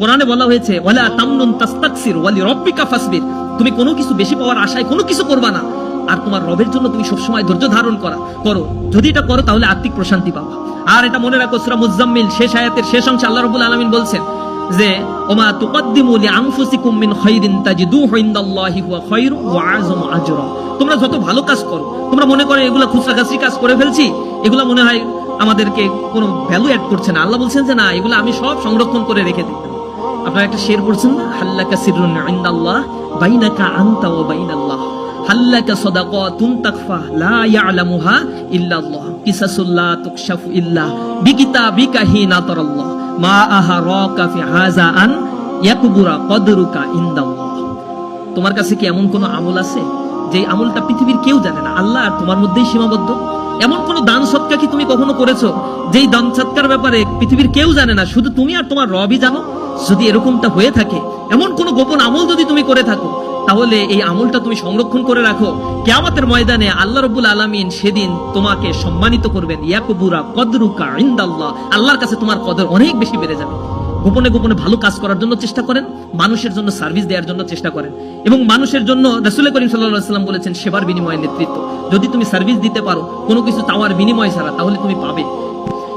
কোরআনে বলা হয়েছে, ওয়ালা তামনুন তাস্তাকসির, ওয়ালি রব্বিকা ফাসবির। তুমি কোনো কিছু বেশি পাওয়ার আশায় কোনো কিছু করবা না। আর তোমার রবের জন্য তুমি সবসময় ধৈর্য ধারণ করা, করো। যদি এটা করো, তাহলে আত্মিক প্রশান্তি পাবা। আর এটা মনে রাখো, সূরা মুজাম্মিল শেষ আয়াতের শেষ অংশে আল্লাহ রাব্বুল আলামিন বলছেন যে, ওমা তুকদ্দিমু লিআনফুসিকুম মিন খাইরিন তাজিদুহু ইনদাল্লাহি হুয়া খায়রু ওয়া আযমু আজরা। তোমরা যত ভালো কাজ করো, তোমরা মনে করো, এগুলা খুচরা খাচরি কাজ করে ফেলছি। এগুলা মনে হয় আমাদেরকে কোনো ভ্যালু অ্যাড করছে না। আল্লাহ বলছেন যে, না, এগুলো আমি সব সংরক্ষণ করে রেখে দিই। একটা শের হাল্লাকা বাইনাকা আনতা ওয়া বাইনাল্লাহ। হাল্লাকা সাদাকাতুন তাকফা লা ইয়ালামুহা ইল্লাল্লাহ। তুকশাফু ইল্লা বিকিতাবিকা হিনা তারাল্লাহ। মা ফি হাযা আন ইয়াকবুরা কদরুকা তোমার কাছে কি এমন কোনো আমল আছে? যে আমলটা পৃথিবীর কেউ জানে না। আল্লাহ আর তোমার মধ্যেই সীমাবদ্ধ। এমন কোন দান সৎকা কি তুমি কখনো করেছ? যেই দান সৎকার ব্যাপারে পৃথিবীর কেউ জানে না। শুধু তুমি আর তোমার রবই জানো? যদি এরকমটা হয়ে থাকে, এমন কোন গোপন আমল যদি তুমি করে থাকো, তাহলে এই আমলটা তুমি সংরক্ষণ করে রাখো। কেয়ামতের ময়দানে আল্লাহ রবুল আলমিন সেদিন তোমাকে সম্মানিত করবেন। ইয়াকুবুরা কদরুকা ইন্দাল্লাহ। আল্লাহর কাছে তোমার কদর অনেক বেশি বেড়ে যাবে। গোপনে গোপনে ভালো কাজ করার জন্য চেষ্টা করেন, মানুষের জন্য সার্ভিস দেওয়ার জন্য চেষ্টা করেন। এবং মানুষের জন্য রাসুল করিম সাল্লাম বলেছেন, সেবার বিনিময়ে নেতৃত্ব। যদি তুমি সার্ভিস দিতে পারো, কোনো কিছু তাওয়ার বিনিময় ছাড়া, তাহলে তুমি পাবে।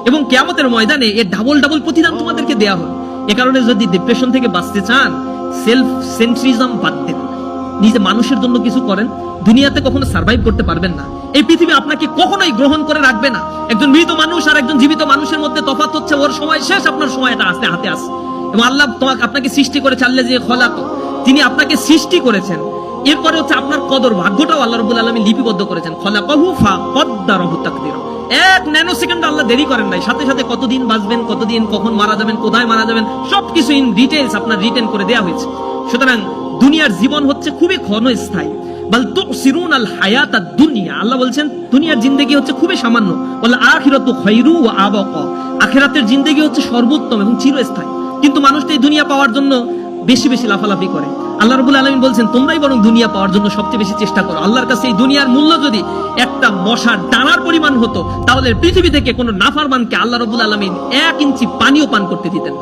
এবং কেয়ামতের ময়দানে এর ডাবল ডাবল প্রতিদান তোমাদেরকে দেওয়া হয়। এ কারণে যদি ডিপ্রেশন থেকে বাঁচতে চান সেলফ সেন্ট্রিজম বাদ দেন। নিজে মানুষের জন্য কিছু করেন, দুনিয়াতে কখনো সার্ভাইভ করতে পারবেন না। এই পৃথিবী আপনাকে কখনোই গ্রহণ করে রাখবে না। একজন মৃত মানুষ আর একজন জীবিত মানুষের মধ্যে তফাৎ হচ্ছে, ওর সময় শেষ, আপনার সময়টা আসতে, হাতে আসে। এবং আল্লাহ তোমাকে, আপনাকে সৃষ্টি করে চাললে যে খলাক। তিনি আপনাকে সৃষ্টি করেছেন। এরপরে হচ্ছে আপনার কদর, ভাগ্যটাও আল্লাহ রবুল আলমী লিপিবদ্ধ করেছেন। খলাকাহু ফা কদ্দারহু তাকদিরা। এক ন্যানো সেকেন্ড আল্লাহ দেরি করেন নাই। সাথে সাথে কতদিন বাঁচবেন, কতদিন, কখন মারা যাবেন, কোথায় মারা যাবেন, সবকিছু ইন ডিটেলস আপনার রিটেন করে দেয়া হয়েছে। সুতরাং দুনিয়ার জীবন হচ্ছে খুবই ক্ষণস্থায়ী। বল তো সিরুন আল হায়াত দুনিয়া। আল্লাহ বলছেন, দুনিয়ার জিন্দেগি হচ্ছে খুবই সামান্য। বলে আখিরাত খৈরু ও আবক। আখিরাতের জিন্দেগি হচ্ছে সর্বোত্তম এবং চিরস্থায়ী। কিন্তু মানুষ তো এই দুনিয়া পাওয়ার জন্য বেশি বেশি লাফালাফি করে। আল্লাহ রবুল আলমিন বলছেন, তোমরাই বরং দুনিয়া পাওয়ার জন্য সবচেয়ে বেশি চেষ্টা করো। আল্লাহর কাছে এই দুনিয়ার মূল্য যদি একটা মশার ডানার পরিমাণ হতো, তাহলে পৃথিবী থেকে কোনো নাফার মানকে আল্লাহ রবুল আলমিন এক ইঞ্চি পানিও পান করতে দিতেন না।